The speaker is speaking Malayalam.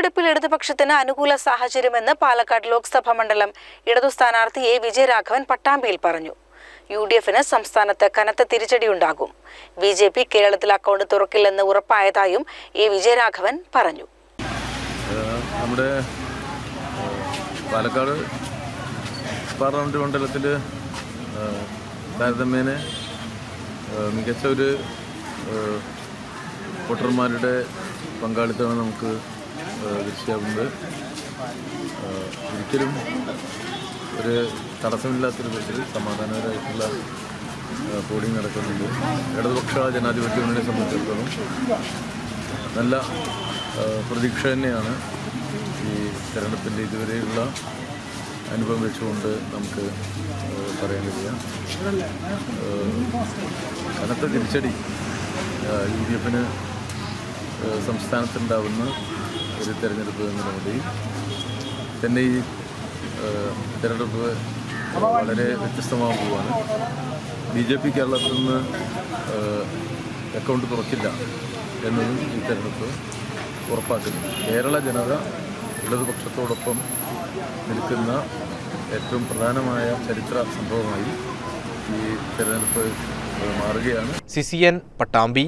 തെരഞ്ഞെടുപ്പിൽ ഇടതുപക്ഷത്തിന് അനുകൂല സാഹചര്യമെന്ന് പാലക്കാട് ലോക്സഭാ മണ്ഡലം. ഇടതു സ്ഥാനാർത്ഥി എ. വിജയരാഘവൻ പട്ടാമ്പിയിൽ പറഞ്ഞു. യു ഡി എഫിന് സംസ്ഥാനത്ത് കനത്ത തിരിച്ചടിയുണ്ടാകും. ബി ജെ പി കേരളത്തിൽ അക്കൗണ്ട് തുറക്കില്ലെന്ന് ഉറപ്പായതായും എ. വിജയരാഘവൻ പറഞ്ഞു. നമ്മുടെ പാലക്കാട് പാർലമെന്റ് മണ്ഡലത്തിൽ താരതമ്യേന മികച്ച ഒരു വോട്ടർമാരുടെ പങ്കാളിത്തമാണ് നമുക്ക് ഏഹ് ഒരിക്കലും ഒരു തടസ്സമില്ലാത്തൊരു വിധത്തിൽ സമാധാനപരമായിട്ടുള്ള പോളിംഗ് നടക്കുന്നുണ്ട്. ഇടതുപക്ഷ ജനാധിപത്യ മുന്നണിയെ സംബന്ധിച്ചിടത്തോളം നല്ല പ്രതീക്ഷ തന്നെയാണ് ഈ തെരഞ്ഞെടുപ്പിന്റെ ഇതുവരെയുള്ള അനുഭവം വെച്ചുകൊണ്ട് നമുക്ക് പറയാൻ കഴിയുക കനത്ത തിരിച്ചടി യു ഡി എഫിന് സംസ്ഥാനത്തുണ്ടാവുന്ന ഒരു തെരഞ്ഞെടുപ്പ് എന്ന തന്നെ ഈ തിരഞ്ഞെടുപ്പ് വളരെ വ്യത്യസ്തമാകാൻ പോവാണ്. ബി ജെ പി കേരളത്തിൽ നിന്ന് അക്കൗണ്ട് തുറക്കില്ല എന്നതും ഈ തെരഞ്ഞെടുപ്പ് ഉറപ്പാക്കുന്നു. കേരള ജനത ഇടതുപക്ഷത്തോടൊപ്പം നിൽക്കുന്ന ഏറ്റവും പ്രധാനമായ ചരിത്ര സംഭവമായി ഈ തെരഞ്ഞെടുപ്പ് മാറുകയാണ്. സിസിയൻ പട്ടാമ്പി